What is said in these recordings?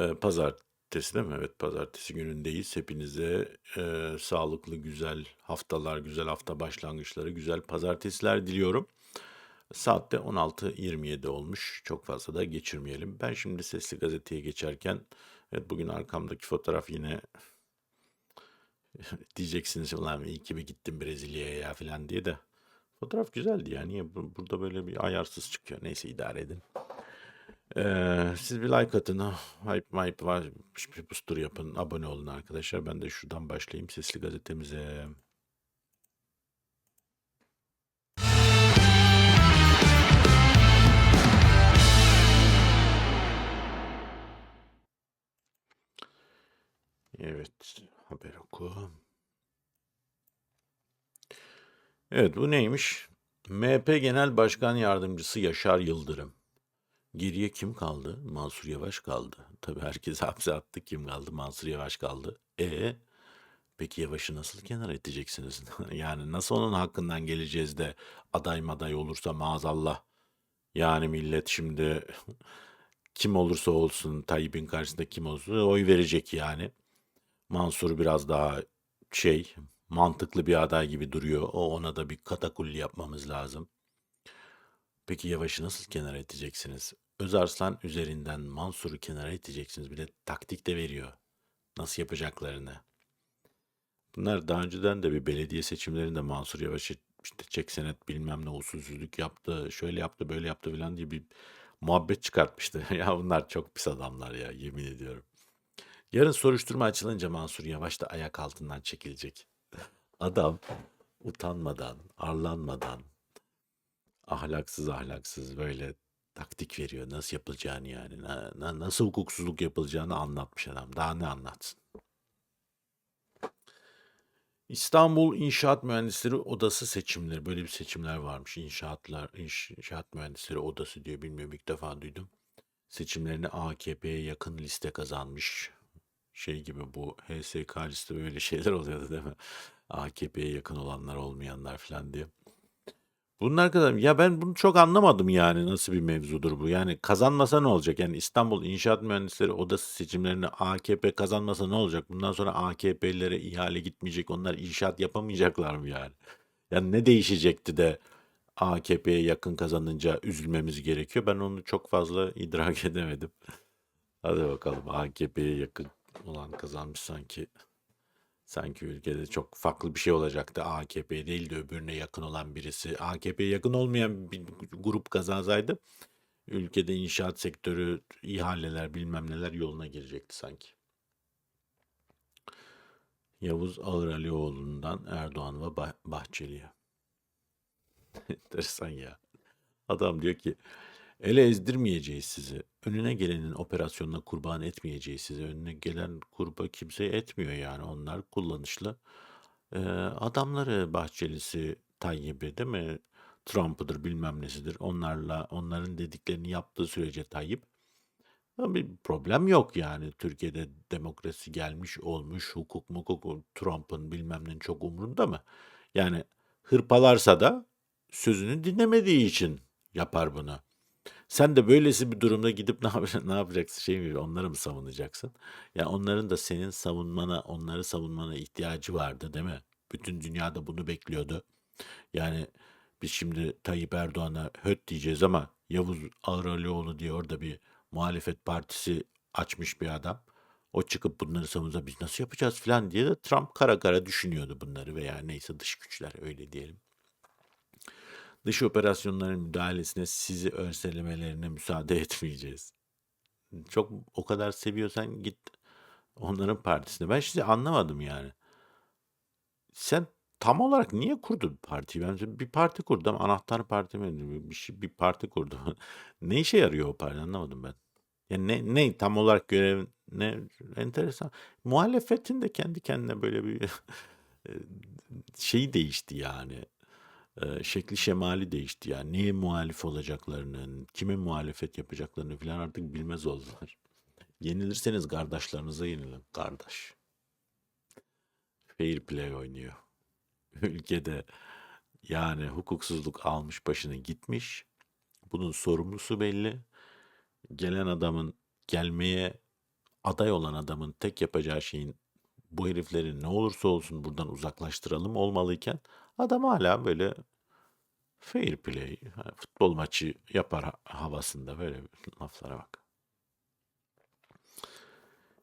Eee, pazartesi değil mi? Evet, pazartesi günündeyiz. Hepinize, eee, sağlıklı, güzel haftalar, güzel hafta başlangıçları, güzel pazartesiler diliyorum. Saat de 16.27 olmuş. Çok fazla da geçirmeyelim. Ben şimdi Sesli Gazete'ye geçerken, evet bugün arkamdaki fotoğraf yine diyeceksiniz ulan iyi ki mi gittim Brezilya'ya ya falan diye de fotoğraf güzeldi ya. Niye bu- burada böyle bir ayarsız çıkıyor? Neyse idare edin. Ee, siz bir like atın. ah, Hype hype var. Bir bustur yapın. Abone olun arkadaşlar. Ben de şuradan başlayayım sesli gazetemize. Evet. Haber oku. Evet bu neymiş? MHP Genel Başkan Yardımcısı Yaşar Yıldırım. Geriye kim kaldı? Mansur Yavaş kaldı. Tabii herkes hapse attı. Kim kaldı? Mansur Yavaş kaldı. E peki Yavaş'ı nasıl kenara iteceksiniz? yani nasıl onun hakkından geleceğiz de aday maday olursa maazallah. Yani millet şimdi kim olursa olsun Tayyip'in karşısında kim olursa oy verecek yani. Mansur biraz daha şey mantıklı bir aday gibi duruyor. O ona da bir katakulli yapmamız lazım. Peki Yavaş'ı nasıl kenara iteceksiniz? Özarslan üzerinden Mansur'u kenara iteceksiniz. Bir de taktik de veriyor. Nasıl yapacaklarını. Bunlar daha önceden de bir belediye seçimlerinde Mansur Yavaş'ı işte çek senet bilmem ne usulsüzlük yaptı, şöyle yaptı, böyle yaptı falan diye bir muhabbet çıkartmıştı. ya bunlar çok pis adamlar ya yemin ediyorum. Yarın soruşturma açılınca Mansur Yavaş da ayak altından çekilecek. Adam utanmadan, arlanmadan, ahlaksız ahlaksız böyle taktik veriyor. Nasıl yapılacağını yani. na- na- nasıl hukuksuzluk yapılacağını anlatmış adam. Daha ne anlatsın? İstanbul İnşaat Mühendisleri Odası seçimleri. Böyle bir seçimler varmış. İnşaatlar, İnş- İnşaat Mühendisleri Odası diyor. Bilmiyorum ilk defa duydum. Seçimlerini AKP'ye yakın liste kazanmış. Şey gibi bu HSK liste böyle şeyler oluyordu değil mi? AKP'ye yakın olanlar olmayanlar falan diye. Bunlar kadar ya ben bunu çok anlamadım yani nasıl bir mevzudur bu. Yani kazanmasa ne olacak? Yani İstanbul İnşaat Mühendisleri Odası seçimlerini AKP kazanmasa ne olacak? Bundan sonra AKP'lilere ihale gitmeyecek. Onlar inşaat yapamayacaklar mı yani? Yani ne değişecekti de AKP'ye yakın kazanınca üzülmemiz gerekiyor? Ben onu çok fazla idrak edemedim. Hadi bakalım AKP'ye yakın olan kazanmış sanki. Sanki ülkede çok farklı bir şey olacaktı. AKP değil de öbürüne yakın olan birisi. AKP'ye yakın olmayan bir grup kazansaydı ülkede inşaat sektörü, ihaleler bilmem neler yoluna girecekti sanki. Yavuz Ağıralioğlu'ndan Erdoğan ve Bah- Bahçeli'ye. Enteresan ya. Adam diyor ki ele ezdirmeyeceğiz sizi. Önüne gelenin operasyonuna kurban etmeyeceğiz sizi. Önüne gelen kurba kimse etmiyor yani. Onlar kullanışlı. Ee, adamları Bahçelisi, Tayyip'i değil mi? Trump'ıdır bilmem nesidir. Onlarla onların dediklerini yaptığı sürece Tayyip bir problem yok yani. Türkiye'de demokrasi gelmiş olmuş, hukuk mukuk Trump'ın bilmem çok umrunda mı? Yani hırpalarsa da sözünü dinlemediği için yapar bunu. Sen de böylesi bir durumda gidip ne, yap- ne yapacaksın? Şey mi, onları mı savunacaksın? Ya onların da senin savunmana, onları savunmana ihtiyacı vardı, değil mi? Bütün dünyada bunu bekliyordu. Yani biz şimdi Tayyip Erdoğan'a höt diyeceğiz ama Yavuz Ağralioğlu diye orada bir muhalefet partisi açmış bir adam. O çıkıp bunları savunsa biz nasıl yapacağız falan diye de Trump kara kara düşünüyordu bunları veya neyse dış güçler öyle diyelim. Dış operasyonların müdahalesine sizi örselemelerine müsaade etmeyeceğiz. Çok o kadar seviyorsan git onların partisine. Ben şimdi anlamadım yani. Sen tam olarak niye kurdun partiyi? Ben bir parti kurdum. Anahtar parti mi? Bir, şey, bir parti kurdum. ne işe yarıyor o parti anlamadım ben. Yani ne, ne tam olarak görev ne enteresan. Muhalefetin de kendi kendine böyle bir şeyi değişti yani. Şekli şemali değişti yani. Neye muhalif olacaklarını, kime muhalefet yapacaklarını falan artık bilmez oldular. Yenilirseniz kardeşlerinize yenilin. Kardeş. Fair play oynuyor. Ülkede yani hukuksuzluk almış başını gitmiş. Bunun sorumlusu belli. Gelen adamın gelmeye aday olan adamın tek yapacağı şeyin bu herifleri ne olursa olsun buradan uzaklaştıralım olmalıyken adam hala böyle fair play, futbol maçı yapar ha- havasında böyle laflara bak.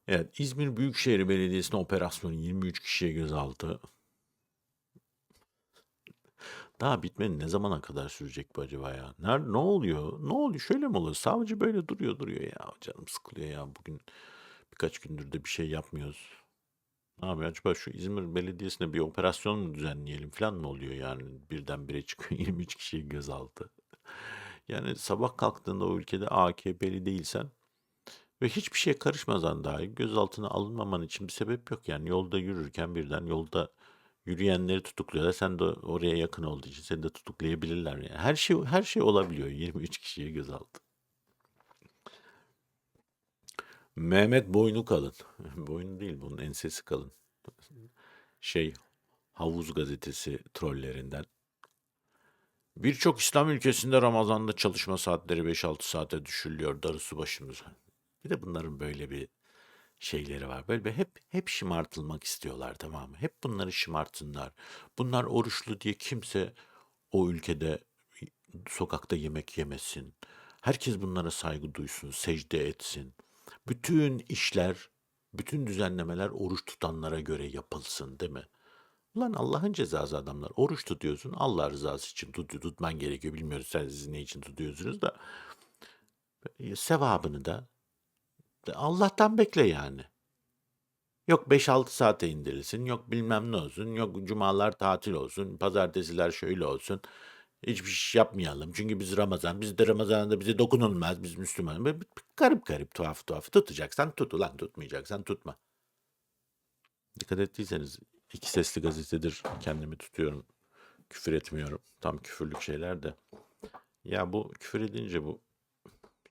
Evet, İzmir Büyükşehir Belediyesi'nin operasyonu 23 kişiye gözaltı. Daha bitmedi ne zamana kadar sürecek bu acaba ya? Nerede, ne oluyor? Ne oluyor? Şöyle mi oluyor? Savcı böyle duruyor duruyor ya. Canım sıkılıyor ya. Bugün birkaç gündür de bir şey yapmıyoruz. Yapıyor acaba şu İzmir Belediyesi'ne bir operasyon mu düzenleyelim falan mı oluyor yani? Birdenbire çıkıyor 23 kişiyi gözaltı. Yani sabah kalktığında o ülkede AKP'li değilsen ve hiçbir şeye karışmadan dahi gözaltına alınmaman için bir sebep yok. Yani yolda yürürken birden yolda yürüyenleri tutukluyorlar. Sen de oraya yakın olduğu için seni de tutuklayabilirler. Yani her şey her şey olabiliyor. 23 kişiye gözaltı. Mehmet boynu kalın. Boynu değil bunun ensesi kalın. Şey Havuz gazetesi trollerinden. Birçok İslam ülkesinde Ramazan'da çalışma saatleri 5-6 saate düşürülüyor darısı başımıza. Bir de bunların böyle bir şeyleri var. Böyle bir hep hep şımartılmak istiyorlar tamam mı? Hep bunları şımartsınlar. Bunlar oruçlu diye kimse o ülkede sokakta yemek yemesin. Herkes bunlara saygı duysun, secde etsin. Bütün işler, bütün düzenlemeler oruç tutanlara göre yapılsın değil mi? Ulan Allah'ın cezası adamlar. Oruç tutuyorsun. Allah rızası için tut, tutman gerekiyor. Bilmiyoruz sen siz ne için tutuyorsunuz da. E, Sevabını da Allah'tan bekle yani. Yok 5-6 saate indirilsin. Yok bilmem ne olsun. Yok cumalar tatil olsun. Pazartesiler şöyle olsun. Hiçbir şey yapmayalım. Çünkü biz Ramazan. Biz de Ramazan'da bize dokunulmaz. Biz Müslüman. Böyle bir- Garip garip tuhaf tuhaf. Tutacaksan tut ulan. Tutmayacaksan tutma. Dikkat ettiyseniz iki sesli gazetedir kendimi tutuyorum. Küfür etmiyorum. Tam küfürlük şeyler de. Ya bu küfür edince bu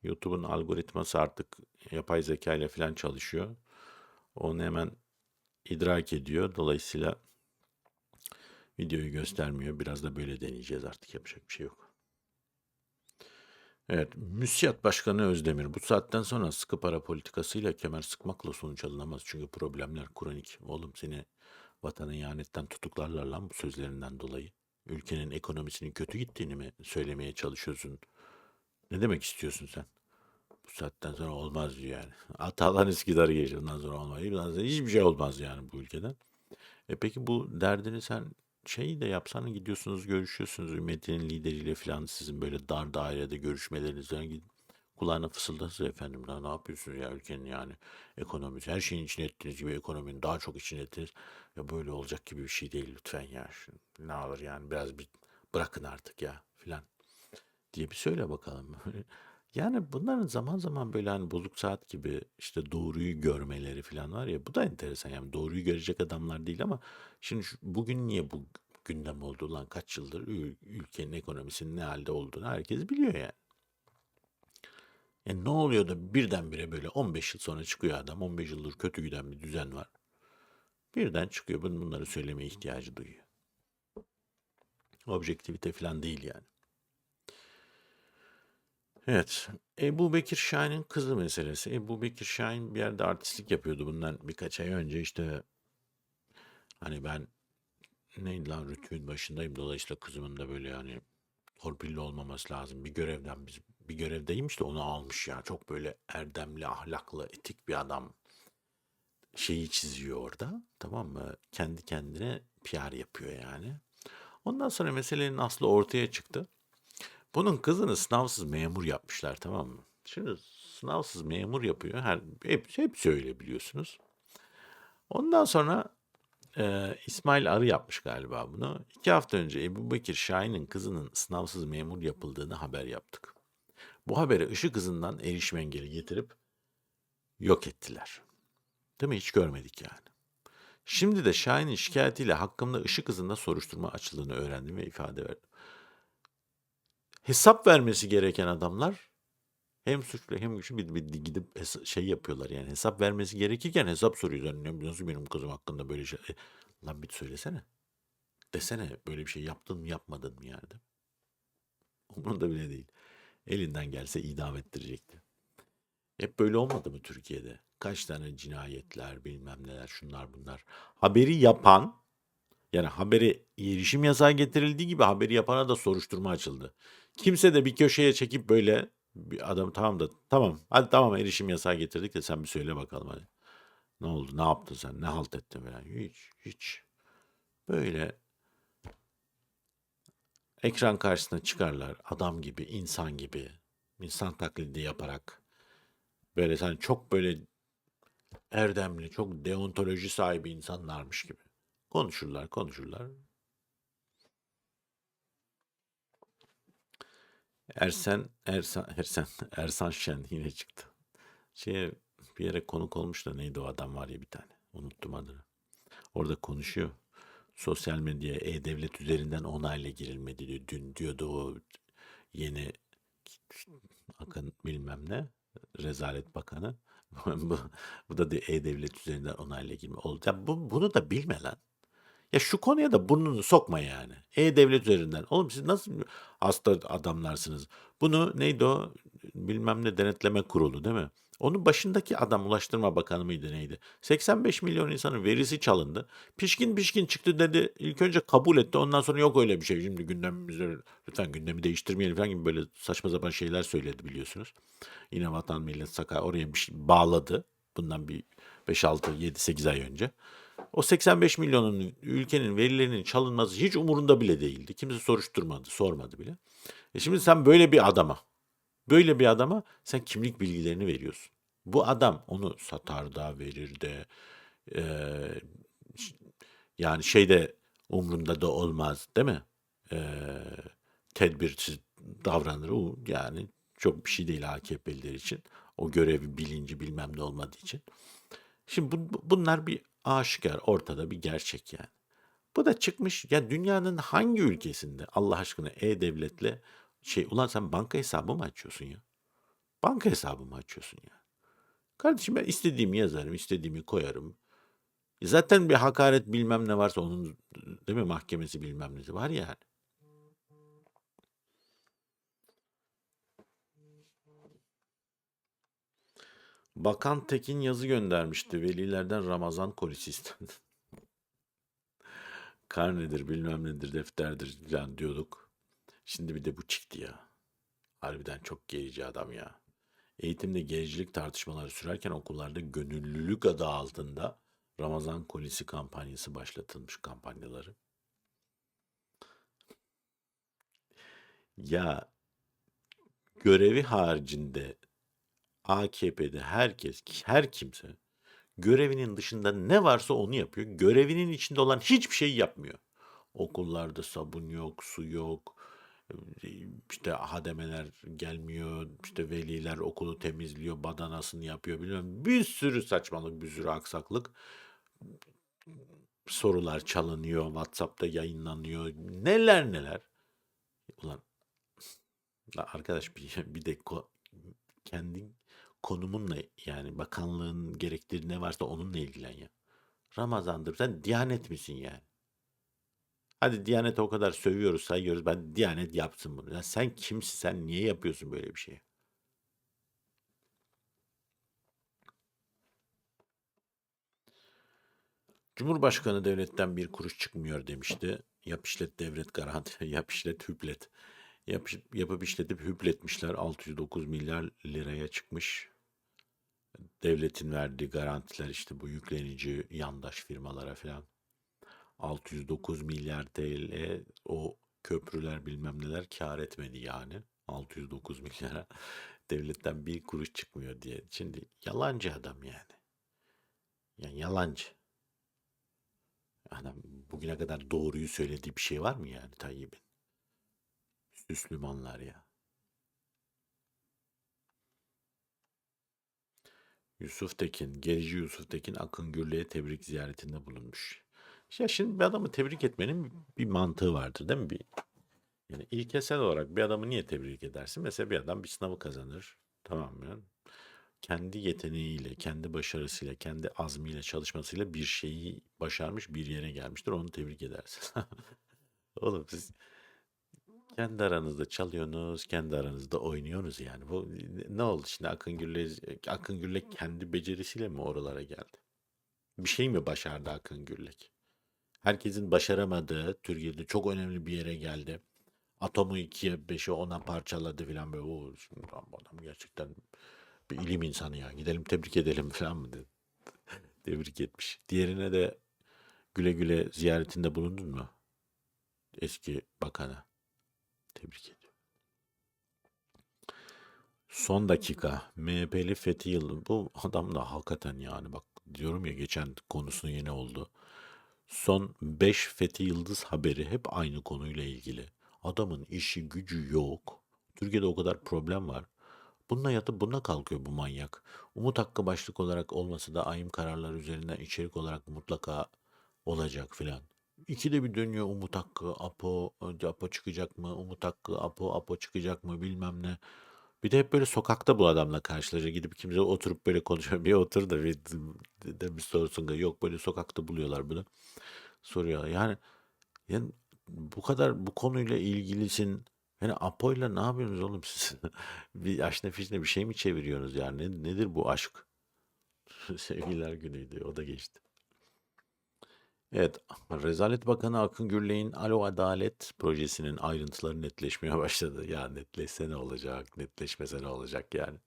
YouTube'un algoritması artık yapay zeka ile falan çalışıyor. Onu hemen idrak ediyor. Dolayısıyla videoyu göstermiyor. Biraz da böyle deneyeceğiz artık yapacak bir şey yok. Evet, MÜSİAD Başkanı Özdemir bu saatten sonra sıkı para politikasıyla kemer sıkmakla sonuç alınamaz. Çünkü problemler kronik. Oğlum seni vatana ihanetten tutuklarlar lan bu sözlerinden dolayı. Ülkenin ekonomisinin kötü gittiğini mi söylemeye çalışıyorsun? Ne demek istiyorsun sen? Bu saatten sonra olmaz diyor yani. Atalan Üsküdar'ı geç ondan sonra olmaz. Bundan sonra hiçbir şey olmaz yani bu ülkeden. E peki bu derdini sen şeyi de yapsana gidiyorsunuz görüşüyorsunuz ümmetinin lideriyle falan sizin böyle dar dairede görüşmelerinizden gidin. Kulağına fısıldasın efendim daha ne yapıyorsunuz ya ülkenin yani ekonomisi her şeyin içine ettiğiniz gibi ekonominin daha çok içine ettiniz. Ya böyle olacak gibi bir şey değil lütfen ya. Şu, ne olur yani biraz bir bırakın artık ya filan diye bir söyle bakalım. Yani bunların zaman zaman böyle hani bozuk saat gibi işte doğruyu görmeleri falan var ya bu da enteresan yani doğruyu görecek adamlar değil ama şimdi şu- bugün niye bu gündem oldu lan kaç yıldır ül- ülkenin ekonomisinin ne halde olduğunu herkes biliyor yani. Yani ne oluyor da birdenbire böyle 15 yıl sonra çıkıyor adam 15 yıldır kötü giden bir düzen var. Birden çıkıyor bun- bunları söylemeye ihtiyacı duyuyor. Objektivite falan değil yani. Evet. Ebu Bekir Şahin'in kızı meselesi. Ebu Bekir Şahin bir yerde artistlik yapıyordu bundan birkaç ay önce işte hani ben neydi lan rütbün başındayım dolayısıyla kızımın da böyle yani torpilli olmaması lazım. Bir görevden biz bir görevdeymiş de onu almış ya. Çok böyle erdemli, ahlaklı, etik bir adam şeyi çiziyor orada. Tamam mı? Kendi kendine PR yapıyor yani. Ondan sonra meselenin aslı ortaya çıktı. Bunun kızını sınavsız memur yapmışlar tamam mı? Şimdi sınavsız memur yapıyor. Her, hep, hepsi öyle biliyorsunuz. Ondan sonra e, İsmail Arı yapmış galiba bunu. İki hafta önce Ebu Bekir Şahin'in kızının sınavsız memur yapıldığını haber yaptık. Bu habere ışık hızından erişim engeli getirip yok ettiler. Değil mi? Hiç görmedik yani. Şimdi de Şahin'in şikayetiyle hakkımda ışık hızında soruşturma açıldığını öğrendim ve ifade verdim. Hesap vermesi gereken adamlar hem suçlu hem güçlü bir, bir gidip hesa- şey yapıyorlar yani hesap vermesi gerekirken hesap soruyorlar. Ne, nasıl benim kızım hakkında böyle şey? E, lan bir söylesene. Desene böyle bir şey yaptın mı yapmadın mı yani. Umurunda bile değil. Elinden gelse idam ettirecekti. Hep böyle olmadı mı Türkiye'de? Kaç tane cinayetler, bilmem neler, şunlar bunlar. Haberi yapan, yani haberi erişim yasağı getirildiği gibi haberi yapana da soruşturma açıldı. Kimse de bir köşeye çekip böyle bir adam tamam da tamam hadi tamam erişim yasağı getirdik de sen bir söyle bakalım hadi. Ne oldu? Ne yaptın sen? Ne halt ettin falan. Hiç, hiç. Böyle ekran karşısına çıkarlar adam gibi, insan gibi, insan taklidi yaparak böyle sen çok böyle erdemli, çok deontoloji sahibi insanlarmış gibi konuşurlar, konuşurlar. Ersen, Ersan, Ersen, Ersan Şen yine çıktı. Şeye bir yere konuk olmuş da neydi o adam var ya bir tane. Unuttum adını. Orada konuşuyor. Sosyal medyaya e-devlet üzerinden onayla girilmedi diyor. Dün diyordu o yeni Akın bilmem ne Rezalet Bakanı. bu, bu da e-devlet üzerinden onayla girme. Ya bu, bunu da bilme lan. Ya şu konuya da burnunu sokma yani. E-devlet üzerinden. Oğlum siz nasıl hasta adamlarsınız? Bunu neydi o bilmem ne denetleme kurulu değil mi? Onun başındaki adam Ulaştırma Bakanı mıydı neydi? 85 milyon insanın verisi çalındı. Pişkin pişkin çıktı dedi. İlk önce kabul etti. Ondan sonra yok öyle bir şey. Şimdi gündemimizde lütfen gündemi değiştirmeyelim falan gibi böyle saçma sapan şeyler söyledi biliyorsunuz. Yine Vatan Millet Saka oraya bir şey bağladı. Bundan bir 5, 6, 7, 8 ay önce. O 85 milyonun ülkenin verilerinin çalınması hiç umurunda bile değildi. Kimse soruşturmadı, sormadı bile. E şimdi sen böyle bir adama, böyle bir adama sen kimlik bilgilerini veriyorsun. Bu adam onu satar da verir de e, yani şeyde umrunda da olmaz değil mi? E, tedbirsiz davranır. Yani çok bir şey değil AKP'liler için. O görevi bilinci bilmem ne olmadığı için. Şimdi bu, bunlar bir aşikar ortada bir gerçek yani. Bu da çıkmış ya dünyanın hangi ülkesinde Allah aşkına e-devletle şey ulan sen banka hesabı mı açıyorsun ya? Banka hesabı mı açıyorsun ya? Kardeşim ben istediğimi yazarım, istediğimi koyarım. Zaten bir hakaret bilmem ne varsa onun değil mi mahkemesi bilmem nesi var yani. Bakan Tekin yazı göndermişti. Velilerden Ramazan kolisi istendi. Karnedir bilmem nedir defterdir falan diyorduk. Şimdi bir de bu çıktı ya. Harbiden çok gerici adam ya. Eğitimde gericilik tartışmaları sürerken okullarda gönüllülük adı altında Ramazan kolisi kampanyası başlatılmış kampanyaları. Ya görevi haricinde AKP'de herkes, her kimse görevinin dışında ne varsa onu yapıyor. Görevinin içinde olan hiçbir şey yapmıyor. Okullarda sabun yok, su yok, işte hademeler gelmiyor, işte veliler okulu temizliyor, badanasını yapıyor bilmem. Bir sürü saçmalık, bir sürü aksaklık. Sorular çalınıyor, WhatsApp'ta yayınlanıyor. Neler neler. Ulan arkadaş bir, bir de kendi konumunla yani bakanlığın gerektiği ne varsa onunla ilgilen ya. Ramazandır. Sen Diyanet misin yani? Hadi Diyanet'e o kadar sövüyoruz, sayıyoruz. Ben Diyanet yapsın bunu. Ya sen kimsin? Sen niye yapıyorsun böyle bir şeyi? Cumhurbaşkanı devletten bir kuruş çıkmıyor demişti. Yap işlet devlet garanti, yap işlet hüplet. Yap, yapıp işletip hüpletmişler. 609 milyar liraya çıkmış. Devletin verdiği garantiler işte bu yüklenici yandaş firmalara falan. 609 milyar TL o köprüler bilmem neler kar etmedi yani. 609 milyara devletten bir kuruş çıkmıyor diye. Şimdi yalancı adam yani. Yani yalancı. Adam bugüne kadar doğruyu söylediği bir şey var mı yani Tayyip'in? Müslümanlar ya. Yusuf Tekin, gerici Yusuf Tekin Akın Gürlü'ye tebrik ziyaretinde bulunmuş. Ya şimdi bir adamı tebrik etmenin bir mantığı vardır değil mi? Bir, yani ilkesel olarak bir adamı niye tebrik edersin? Mesela bir adam bir sınavı kazanır. Tamam mı? Kendi yeteneğiyle, kendi başarısıyla, kendi azmiyle, çalışmasıyla bir şeyi başarmış bir yere gelmiştir. Onu tebrik edersin. Oğlum siz Kendi aranızda çalıyorsunuz, kendi aranızda oynuyorsunuz yani. Bu ne oldu şimdi Akın Gürle, Akın Gürlek kendi becerisiyle mi oralara geldi? Bir şey mi başardı Akın Gürlek? Herkesin başaramadığı Türkiye'de çok önemli bir yere geldi. Atomu ikiye, beşe, ona parçaladı falan böyle. O, şimdi adam gerçekten bir ilim insanı ya. Gidelim tebrik edelim falan mı dedi. Tebrik etmiş. Diğerine de güle güle ziyaretinde bulundun mu? Eski bakana. Tebrik ediyorum. Son dakika. MHP'li Fethi Yıldız. Bu adam da hakikaten yani bak diyorum ya geçen konusunu yeni oldu. Son 5 Fethi Yıldız haberi hep aynı konuyla ilgili. Adamın işi gücü yok. Türkiye'de o kadar problem var. Bununla yatıp bununla kalkıyor bu manyak. Umut Hakkı başlık olarak olmasa da ayım kararlar üzerinden içerik olarak mutlaka olacak filan. İkide bir dönüyor Umut Hakkı, Apo, Apo çıkacak mı? Umut Hakkı, Apo, Apo çıkacak mı bilmem ne. Bir de hep böyle sokakta bu adamla karşılaşıyor. Gidip kimse oturup böyle konuşuyor. Bir otur da bir, de bir sorsun. Yok böyle sokakta buluyorlar bunu. Soruyor. Yani, yani bu kadar bu konuyla ilgilisin. Yani Apo'yla ne yapıyorsunuz oğlum siz? bir aşna fişne bir şey mi çeviriyorsunuz yani? Ne- nedir bu aşk? Sevgililer günüydü. O da geçti. Evet, Rezalet Bakanı Akın Gürley'in Alo Adalet projesinin ayrıntıları netleşmeye başladı. Ya netleşse ne olacak, netleşmese ne olacak yani.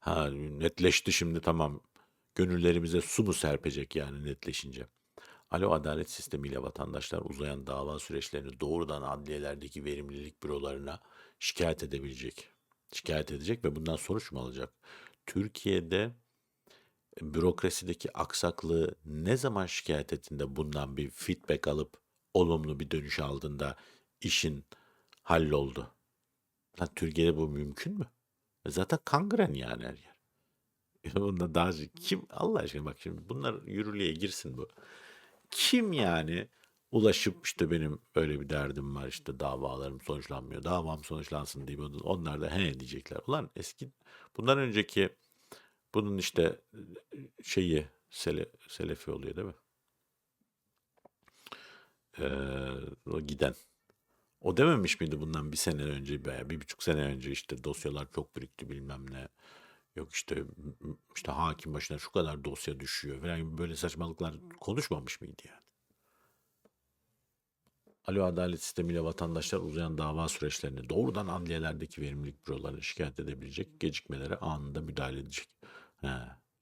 Ha netleşti şimdi tamam. Gönüllerimize su mu serpecek yani netleşince. Alo Adalet sistemiyle vatandaşlar uzayan dava süreçlerini doğrudan adliyelerdeki verimlilik bürolarına şikayet edebilecek. Şikayet edecek ve bundan sonuç alacak? Türkiye'de bürokrasideki aksaklığı ne zaman şikayet ettiğinde bundan bir feedback alıp olumlu bir dönüş aldığında işin halloldu. Lan Türkiye'de bu mümkün mü? E Zaten kangren yani her yer. Bunda daha kim Allah aşkına bak şimdi bunlar yürürlüğe girsin bu. Kim yani ulaşıp işte benim öyle bir derdim var işte davalarım sonuçlanmıyor. Davam sonuçlansın diye onlar da he diyecekler. Ulan eski bundan önceki bunun işte şeyi Sele, Selefi oluyor değil mi? Ee, o giden. O dememiş miydi bundan bir sene önce veya bir buçuk sene önce işte dosyalar çok birikti bilmem ne. Yok işte işte hakim başına şu kadar dosya düşüyor falan böyle saçmalıklar konuşmamış mıydı yani? Alo Adalet Sistemiyle vatandaşlar uzayan dava süreçlerini doğrudan adliyelerdeki verimlilik bürolarına şikayet edebilecek, gecikmelere anında müdahale edecek. He,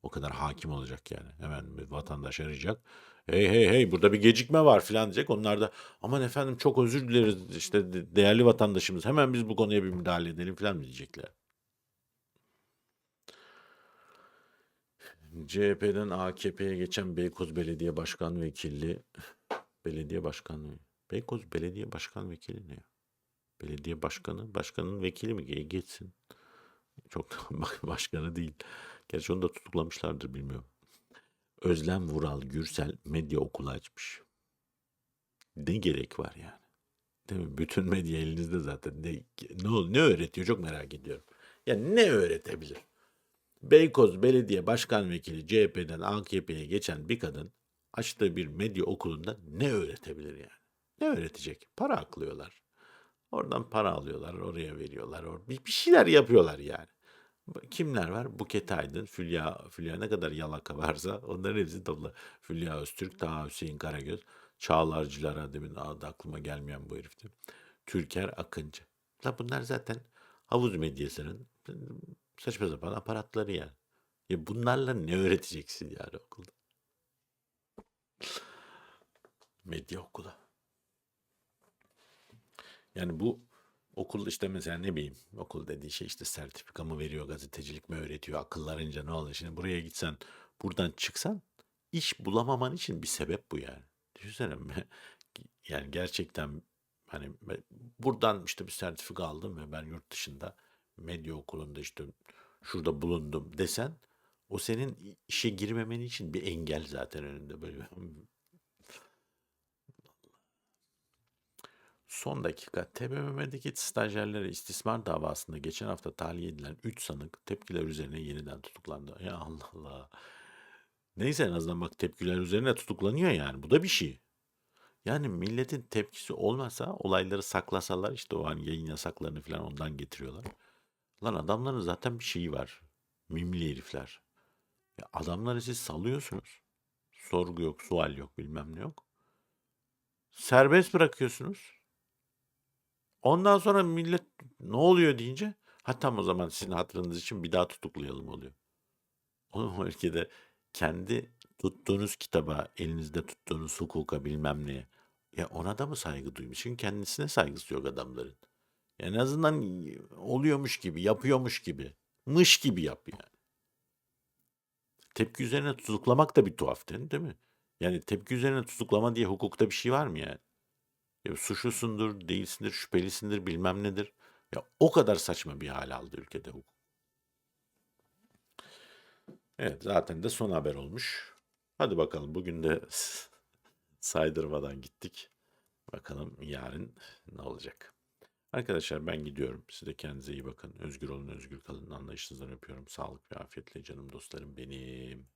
o kadar hakim olacak yani. Hemen bir vatandaş arayacak. Hey hey hey burada bir gecikme var filan diyecek. Onlar da aman efendim çok özür dileriz işte de- değerli vatandaşımız hemen biz bu konuya bir müdahale edelim filan diyecekler. CHP'den AKP'ye geçen Beykoz Belediye Başkan Vekili Belediye Başkanı Beykoz Belediye Başkan Vekili ne? Belediye Başkanı, başkanın vekili mi Ge- geçsin? Çok da başkanı değil. Gerçi onu da tutuklamışlardır bilmiyorum. Özlem Vural Gürsel medya okulu açmış. Ne gerek var yani? Değil mi? Bütün medya elinizde zaten. Ne, ne, ol- ne öğretiyor çok merak ediyorum. Ya ne öğretebilir? Beykoz Belediye Başkan Vekili CHP'den AKP'ye geçen bir kadın açtığı bir medya okulunda ne öğretebilir yani? Ne öğretecek? Para aklıyorlar. Oradan para alıyorlar, oraya veriyorlar. Or bir şeyler yapıyorlar yani. Kimler var? Buket Aydın, Fulya, Fulya ne kadar yalaka varsa onların hepsi topla. Fulya Öztürk, Taha Hüseyin Karagöz, Çağlarcılara demin adı aklıma gelmeyen bu herifti. Türker Akıncı. La bunlar zaten havuz medyasının saçma sapan aparatları yani. Ya bunlarla ne öğreteceksin yani okulda? Medya okulu. Yani bu okul işte mesela ne bileyim okul dediği şey işte sertifika mı veriyor, gazetecilik mi öğretiyor, akıllarınca ne oluyor? Şimdi buraya gitsen, buradan çıksan iş bulamaman için bir sebep bu yani. Düşünsene yani gerçekten hani buradan işte bir sertifika aldım ve ben yurt dışında medya okulunda işte şurada bulundum desen o senin işe girmemen için bir engel zaten önünde böyle Son dakika. TBMM'deki stajyerlere istismar davasında geçen hafta tahliye edilen 3 sanık tepkiler üzerine yeniden tutuklandı. Ya Allah Allah. Neyse en azından bak tepkiler üzerine tutuklanıyor yani. Bu da bir şey. Yani milletin tepkisi olmasa olayları saklasalar işte o hani yayın yasaklarını falan ondan getiriyorlar. Lan adamların zaten bir şeyi var. Mimli herifler. Ya adamları siz salıyorsunuz. Sorgu yok, sual yok, bilmem ne yok. Serbest bırakıyorsunuz. Ondan sonra millet ne oluyor deyince ha tamam o zaman sizin hatırınız için bir daha tutuklayalım oluyor. Oğlum o ülkede kendi tuttuğunuz kitaba, elinizde tuttuğunuz hukuka bilmem neye ya ona da mı saygı duymuş? Çünkü kendisine saygısı yok adamların. Ya en azından oluyormuş gibi, yapıyormuş gibi, mış gibi yap yani. Tepki üzerine tutuklamak da bir tuhaf değil mi? Yani tepki üzerine tutuklama diye hukukta bir şey var mı yani? Ya suçlusundur, değilsindir, şüphelisindir, bilmem nedir. Ya o kadar saçma bir hal aldı ülkede hukuk. Evet zaten de son haber olmuş. Hadi bakalım bugün de saydırmadan gittik. Bakalım yarın ne olacak. Arkadaşlar ben gidiyorum. Siz de kendinize iyi bakın. Özgür olun, özgür kalın. Anlayışınızdan öpüyorum. Sağlık ve afiyetle canım dostlarım benim.